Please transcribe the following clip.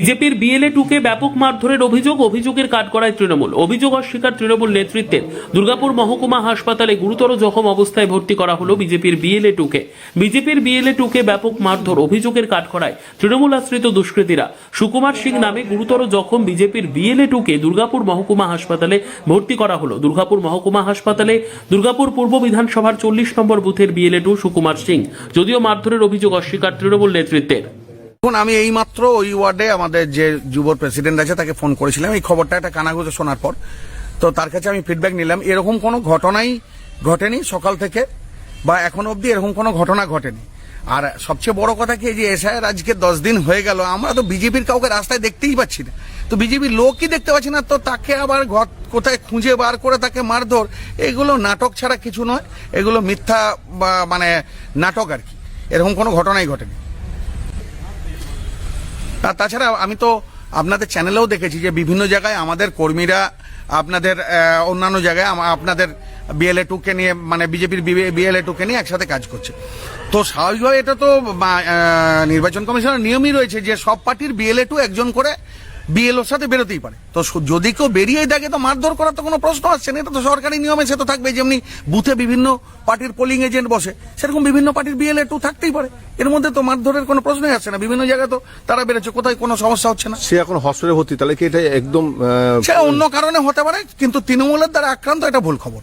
বিজেপির বিএলএ টুকে ব্যাপক মারধরের অভিযোগ, অভিযোগের কাঠগড়ায় তৃণমূল। অভিযোগ অস্বীকার তৃণমূল নেতৃত্বের। দুর্গাপুর মহকুমা হাসপাতালে গুরুতর জখম অবস্থায় ভর্তি করা হলো বিজেপির বিএলএ টুকে বিজেপির বিএলএ টুকে ব্যাপক মারধর, অভিযোগের কাঠগড়ায় তৃণমূল আশ্রিত দুষ্কৃতীরা। সুকুমার সিং নামে গুরুতর জখম বিজেপির বিএলএ টুকে দুর্গাপুর মহকুমা হাসপাতালে ভর্তি করা হলো। দুর্গাপুর মহকুমা হাসপাতালে দুর্গাপুর পূর্ব বিধানসভার চল্লিশ নম্বর বুথের বিএলএ টু সুকুমার সিং। যদিও মারধরের অভিযোগ অস্বীকার তৃণমূল নেতৃত্বের। এখন আমি এইমাত্র ওই ওয়ার্ডে আমাদের যে যুব প্রেসিডেন্ট আছে, তাকে ফোন করেছিলাম। এই খবরটা একটা কানাঘুষে শোনার পর। তো তার কাছে আমি ফিডব্যাক নিলাম। এরকম কোনো ঘটনাই ঘটেনি সকাল থেকে, বা এখন অবধি এরকম কোনো ঘটনা ঘটেনি। আর সবচেয়ে বড় কথা কি যে এসআইয়ের আজকে দশ দিন হয়ে গেল, আমরা তো বিজেপির কাউকে রাস্তায় দেখতেই পাচ্ছি না। তো বিজেপির লোকই দেখতে পাচ্ছি না, তো তাকে আবার ঘর কোথায় খুঁজে বার করে তাকে মারধর, এগুলো নাটক ছাড়া কিছু নয়। এগুলো মিথ্যা বা মানে নাটক আর কি। এরকম কোনো ঘটনাই ঘটেনি। আর তাছাড়া আমি তো আপনাদের চ্যানেলেও দেখেছি যে বিভিন্ন জায়গায় আমাদের কর্মীরা আপনাদের অন্যান্য জায়গায় আপনাদের বিএলএ টুকে নিয়ে মানে বিজেপির বিএলএ টুকে নিয়ে একসাথে কাজ করছে। তো স্বাভাবিকভাবে এটা তো নির্বাচন কমিশনের নিয়মই রয়েছে যে সব পার্টির বিএলএ টু একজন করে বিএলওর সাথে বেরোতেই পারে। তো যদি কেউ বেরিয়ে থাকে তো মারধর করার তো কোনো প্রশ্ন আসছে না। এটা তো সরকারি নিয়মে সে তো থাকবে যেমনি বুথে বিভিন্ন পার্টির পোলিং এজেন্ট বসে সেরকম বিভিন্ন পার্টির বিএলএ টু থাকতেই পারে। এর মধ্যে তো মারধরের কোনো প্রশ্নই আসছে না। বিভিন্ন জায়গায় তো তারা বেরোচ্ছে কোথায় কোনো সমস্যা হচ্ছে না। সে এখন হসপিটালে ভর্তি তাহলে কি এটা একদম সে অন্য কারণে হতে পারে কিন্তু তৃণমূলের দ্বারা আক্রান্ত এটা ভুল খবর।